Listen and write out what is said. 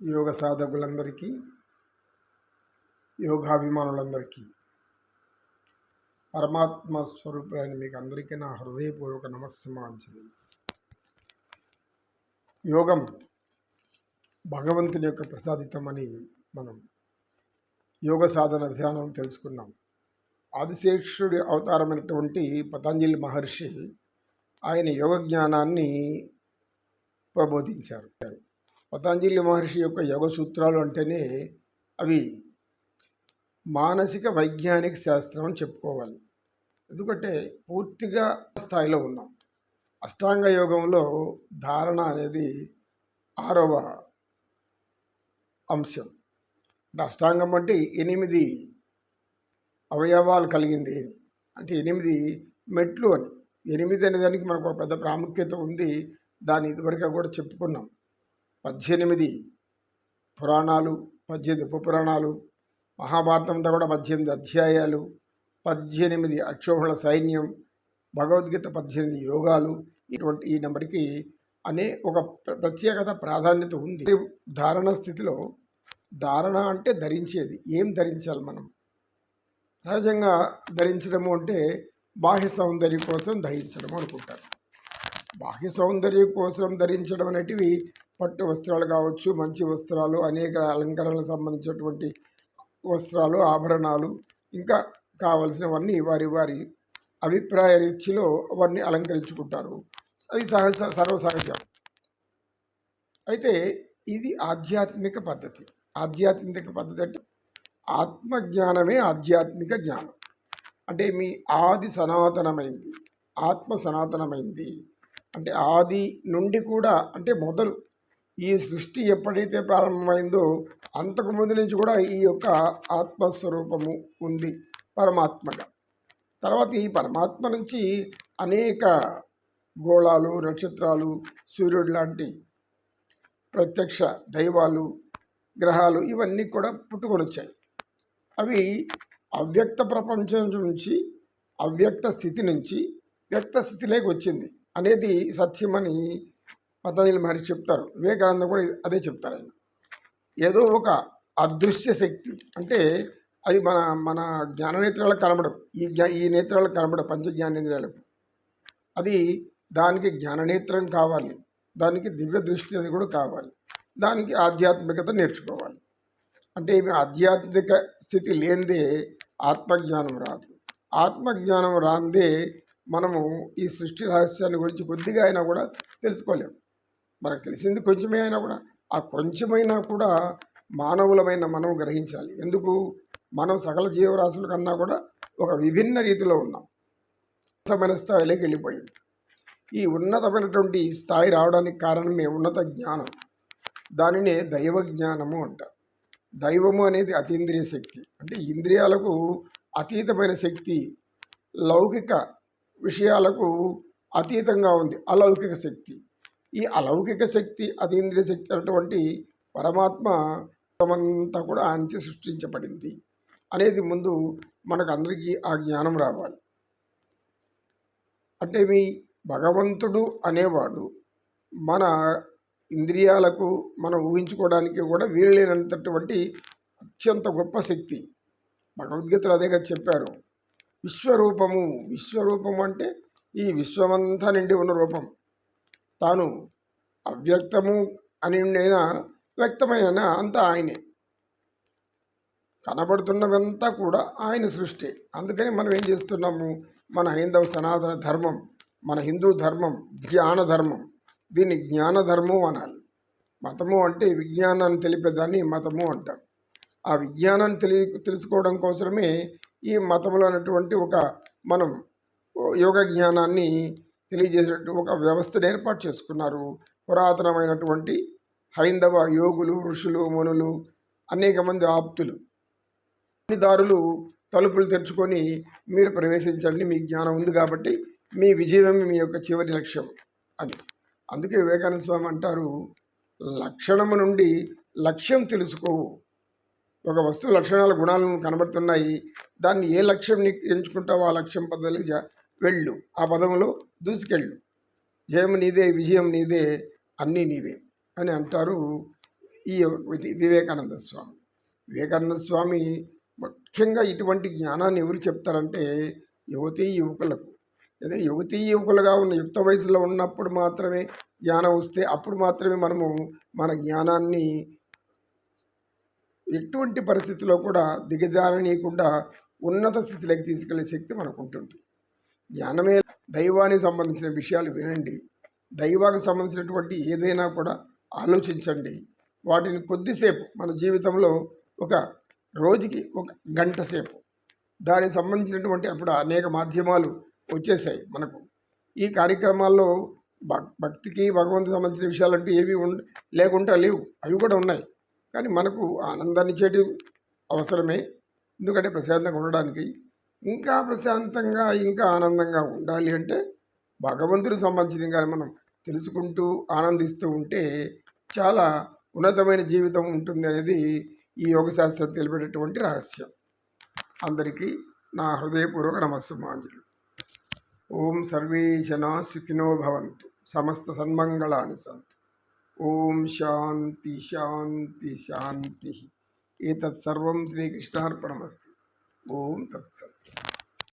యోగ సాధకులందరికీ యోగాభిమానులందరికీ పరమాత్మ స్వరూపులైన మీకు అందరికీ నా హృదయపూర్వక నమస్సమాంచలి యోగం భగవంతుని యొక్క ప్రసాదితమని మనం యోగ సాధన విధానం తెలుసుకున్నాం. ఆదిశేషుడి అవతారమైనటువంటి పతంజలి మహర్షి ఆయన యోగ జ్ఞానాన్ని ప్రబోధించారు. పతాంజలి మహర్షి యొక్క యోగ సూత్రాలు అంటేనే అవి మానసిక వైజ్ఞానిక శాస్త్రం అని చెప్పుకోవాలి. ఎందుకంటే పూర్తిగా స్థాయిలో ఉన్నాం. అష్టాంగ యోగంలో ధారణ అనేది ఆరవ అంశం. అంటే అష్టాంగం అంటే ఎనిమిది అవయవాలు కలిగింది అంటే ఎనిమిది మెట్లు అని. ఎనిమిది అనే దానికి మనకు ఒక పెద్ద ప్రాముఖ్యత ఉంది. దాన్ని ఇదివరకు కూడా చెప్పుకున్నాం. పద్దెనిమిది పురాణాలు పద్దెనిమిది ఉపపురాణాలు మహాభారతం అంతా కూడా పద్దెనిమిది అధ్యాయాలు పద్దెనిమిది అక్షోహణ సైన్యం భగవద్గీత పద్దెనిమిది యోగాలు ఇటువంటి ఈ నెంబర్కి అనే ఒక ప్ర- ప్రత్యేకత ప్రాధాన్యత ఉంది. ధారణ స్థితిలో ధారణ అంటే ధరించేది. ఏం ధరించాలి మనం? సహజంగా ధరించడము అంటే బాహ్య సౌందర్యం కోసం ధరించడం అనుకుంటారు. బాహ్య సౌందర్యం కోసం ధరించడం అనేటివి పట్టు వస్త్రాలు కావచ్చు మంచి వస్త్రాలు అనేక అలంకరణలకు సంబంధించినటువంటి వస్త్రాలు ఆభరణాలు ఇంకా కావలసినవన్నీ వారి వారి అభిప్రాయ రీతిలో అవన్నీ అలంకరించుకుంటారు. అది సహజ సర్వసహజం. అయితే ఇది ఆధ్యాత్మిక పద్ధతి. ఆధ్యాత్మిక పద్ధతి అంటే ఆత్మజ్ఞానమే ఆధ్యాత్మిక జ్ఞానం. అంటే మీ ఆది సనాతనమైంది ఆత్మ సనాతనమైంది. అంటే ఆది నుండి కూడా అంటే మొదలు ఈ సృష్టి ఎప్పుడైతే ప్రారంభమైందో అంతకు ముందు నుంచి కూడా ఈ యొక్క ఆత్మస్వరూపము ఉంది పరమాత్మగా. తర్వాత ఈ పరమాత్మ నుంచి అనేక గోళాలు నక్షత్రాలు సూర్యుడు లాంటి ప్రత్యక్ష దైవాలు గ్రహాలు ఇవన్నీ కూడా పుట్టుకొని వచ్చాయి. అవి అవ్యక్త ప్రపంచం నుంచి అవ్యక్త స్థితి నుంచి వ్యక్త స్థితిలోకి వచ్చింది. అనేది సత్యమని పతంజలి మహర్షి చెప్తారు. వివేకానంద కూడా అదే చెప్తారు ఆయన. ఏదో ఒక అదృశ్య శక్తి. అంటే అది మన మన జ్ఞాననేత్రాలకు కనబడవు. ఈ జ్ఞా ఈ నేత్రాలకు కనబడవు పంచ జ్ఞానేంద్రియాలకు అది దానికి జ్ఞాననేత్రం కావాలి. దానికి దివ్య దృష్టి అది కూడా కావాలి. దానికి ఆధ్యాత్మికత నేర్చుకోవాలి. అంటే ఇవి ఆధ్యాత్మిక స్థితి లేనిదే ఆత్మజ్ఞానం రాదు. ఆత్మజ్ఞానం రాందే మనము ఈ సృష్టి రహస్యాన్ని గురించి కొద్దిగా అయినా కూడా తెలుసుకోలేము మనకు తెలిసింది కొంచెమే అయినా కూడా ఆ కొంచెమైనా కూడా మానవులమైన మనం గ్రహించాలి. ఎందుకు? మనం సకల జీవరాశుల కన్నా కూడా ఒక విభిన్న రీతిలో ఉన్నాం. ఉన్నతమైన స్థాయిలోకి వెళ్ళిపోయింది. ఈ ఉన్నతమైనటువంటి స్థాయి రావడానికి కారణమే ఉన్నత జ్ఞానం. దానినే దైవ జ్ఞానము అంటారు దైవము అనేది అతీంద్రియ శక్తి. అంటే ఇంద్రియాలకు అతీతమైన శక్తి లౌకిక విషయాలకు అతీతంగా ఉంది. అలౌకిక శక్తి. ఈ అలౌకిక శక్తి అతీంద్రియ శక్తి అటువంటి పరమాత్మ అంతా కూడా ఆయనచే సృష్టించబడింది అనేది ముందు మనకు అందరికీ ఆ జ్ఞానం రావాలి. అంటే మీ భగవంతుడు అనేవాడు మన ఇంద్రియాలకు మనం ఊహించుకోవడానికి కూడా వీలులేనంతటువంటి అత్యంత గొప్ప శక్తి. భగవద్గీతలు అదేగా చెప్పారు. విశ్వరూపము. విశ్వరూపము అంటే ఈ విశ్వమంతా నిండి ఉన్న రూపం. తాను అవ్యక్తము అని అయినా వ్యక్తమైన అంతా ఆయనే. కనబడుతున్నవంతా కూడా ఆయన సృష్టి. అందుకని మనం ఏం చేస్తున్నాము? మన హైందవ సనాతన ధర్మం మన హిందూ ధర్మం జ్ఞాన ధర్మం. దీన్ని జ్ఞాన ధర్మం అనాలి. మతము అంటే విజ్ఞానాన్ని తెలిపేదాన్ని మతము అంటారు ఆ విజ్ఞానాన్ని తెలి తెలుసుకోవడం కోసమే ఈ మతంలో అనేటువంటి ఒక మనం యోగ జ్ఞానాన్ని తెలియజేసేటట్టు ఒక వ్యవస్థను ఏర్పాటు చేసుకున్నారు. పురాతనమైనటువంటి హైందవ యోగులు ఋషులు మునులు అనేక మంది ఆప్తులు. దారులు తలుపులు తెరుచుకొని మీరు ప్రవేశించండి మీ జ్ఞానం ఉంది కాబట్టి మీ విజయమే మీ యొక్క చివరి లక్ష్యం అని. అందుకే వివేకానంద స్వామి అంటారు లక్షణము నుండి లక్ష్యం తెలుసుకోవు. ఒక వస్తువు లక్షణాల గుణాలను కనబడుతున్నాయి. దాన్ని ఏ లక్ష్యం నీకు ఎంచుకుంటావో ఆ లక్ష్యం పద్ధతిలో వెళ్ళు. ఆ పదంలో దూసుకెళ్ళు. జయం నీదే విజయం నీదే అన్నీ నీవే అని అంటారు ఈ వివేకానంద స్వామి. వివేకానంద స్వామి ముఖ్యంగా ఇటువంటి జ్ఞానాన్ని ఎవరు చెప్తారంటే యువతీ యువకులకు. అదే యువతీ యువకులుగా ఉన్న యుక్త వయసులో ఉన్నప్పుడు మాత్రమే జ్ఞానం వస్తే అప్పుడు మాత్రమే మనము మన జ్ఞానాన్ని ఎటువంటి పరిస్థితిలో కూడా దిగజారనీయకుండా ఉన్నత స్థితిలోకి తీసుకెళ్ళే శక్తి మనకు ఉంటుంది జ్ఞానమే దైవానికి సంబంధించిన విషయాలు వినండి. దైవానికి సంబంధించినటువంటి ఏదైనా కూడా ఆలోచించండి. వాటిని కొద్దిసేపు మన జీవితంలో ఒక రోజుకి ఒక గంట సేపు. దానికి సంబంధించినటువంటి అప్పుడు అనేక మాధ్యమాలు వచ్చేసాయి మనకు. ఈ కార్యక్రమాల్లో భక్తికి భగవంతుకి సంబంధించిన విషయాలంటూ ఏవి ఉండ లేకుండా లేవు. అవి కూడా ఉన్నాయి. కానీ మనకు ఆనందాన్ని ఇచ్చేటి అవసరమే. ఎందుకంటే ప్రశాంతంగా ఉండడానికి ఇంకా ప్రశాంతంగా ఇంకా ఆనందంగా ఉండాలి అంటే భగవంతుడికి సంబంధించింది కానీ మనం తెలుసుకుంటూ ఆనందిస్తూ ఉంటే చాలా ఉన్నతమైన జీవితం ఉంటుంది అనేది ఈ యోగ శాస్త్రం తెలిపేటటువంటి రహస్యం. అందరికీ నా హృదయపూర్వక నమస్సుమాంజులు. ఓం సర్వే జనా సుఖినో భవంతు. సమస్త సన్మంగళాన్ని సంతు. ఓం శాంతి శాంతి శాంతి. ఏతత్ సర్వం శ్రీకృష్ణార్పణమస్తు. ఓం తత్సత్